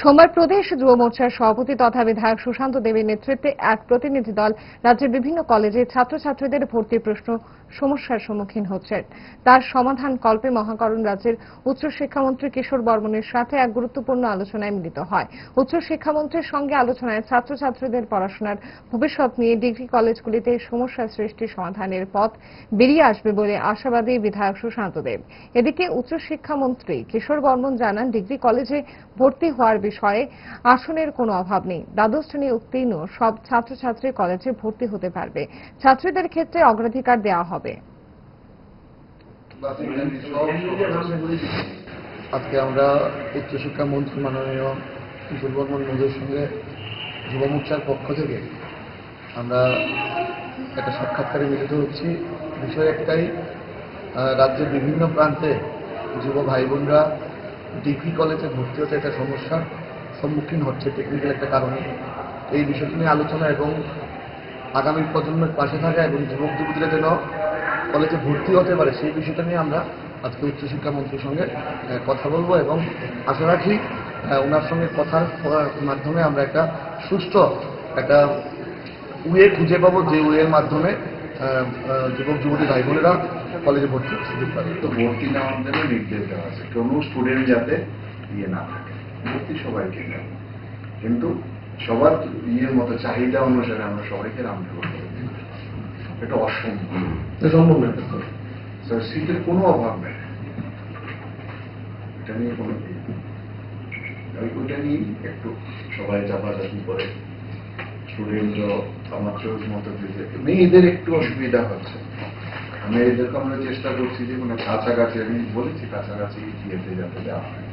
সোমবার প্রদেশ যুব মোর্চার সভাপতি তথা বিধায়ক সুশান্ত দেবের নেতৃত্বে এক প্রতিনিধি দল রাজ্যের বিভিন্ন কলেজে ছাত্রছাত্রীদের ভর্তির প্রশ্ন সমস্যার সম্মুখীন হচ্ছেন তার সমাধান কল্পে মহাকরণ রাজ্যের উচ্চশিক্ষামন্ত্রী কিশোর বর্মনের সাথে এক গুরুত্বপূর্ণ আলোচনায় মিলিত হয়। উচ্চশিক্ষামন্ত্রীর সঙ্গে আলোচনায় ছাত্রছাত্রীদের পড়াশোনার ভবিষ্যৎ নিয়ে ডিগ্রি কলেজগুলিতে সমস্যা সৃষ্টি সমাধানের পথ বেরিয়ে আসবে বলে আশাবাদী বিধায়ক সুশান্ত দেব। এদিকে উচ্চশিক্ষামন্ত্রী কিশোর বর্মন জানান, ডিগ্রি কলেজে ভর্তি হওয়ার বিষয়ে আসনের কোনো অভাব নেই। দ্বাদশ শ্রেণি উত্তীর্ণ সব ছাত্রছাত্রী কলেজে ভর্তি হতে পারবে। ছাত্রীদের ক্ষেত্রে অগ্রাধিকার দেওয়া হবে। আজকে আমরা উচ্চশিক্ষা মন্ত্রী মাননীয় কিশোর বর্মন মোদীর সঙ্গে যুব মোর্চার পক্ষ থেকে আমরা একটা সাক্ষাৎকারে মিলিত হচ্ছি। বিষয় একটাই রাজ্যের বিভিন্ন প্রান্তে যুব ভাই বোনরা ডিগ্রি কলেজে ভর্তি হতে একটা সমস্যার সম্মুখীন হচ্ছে টেকনিক্যাল একটা কারণে। এই বিষয়টি নিয়ে আলোচনা এবং আগামী প্রজন্মের পাশে থাকা এবং যুবক যুবতীরা যেন কলেজে ভর্তি হতে পারে, সেই বিষয়টা নিয়ে আমরা আজকে উচ্চশিক্ষা মন্ত্রীর সঙ্গে কথা বলব এবং আশা রাখি ওনার সঙ্গে কথার প- মাধ্যমে আমরা একটা সুস্থ একটা ওয়ে খুঁজে পাবো যে ওয়ের মাধ্যমে যুবক যুবতী ভাই বোনেরা কলেজে ভর্তি হতে পাবে। তো ভর্তি নেওয়ার জন্য নির্দেশ দেওয়া আছে। কোনো স্টুডেন্ট যাতে ইয়ে না থাকে ভর্তি সবাইকে কিন্তু সবার ইয়ের মতো চাহিদা অনুসারে আমরা সবাইকে নামতে পারব এটা অসম্ভব। সম্ভব না স্যার সিটের কোনো অভাব নেই। এটা নিয়ে কোনো ওই ওইটা নিয়ে একটু সবাই চাপাচাপি করে স্টুডেন্টও আমার চোখ মতো মেয়েদের একটু অসুবিধা হচ্ছে। মেয়েদেরকে আমরা চেষ্টা করছি যে মানে কাছাকাছি, আমি বলেছি কাছাকাছি যেতে যাতে দেওয়া হয়।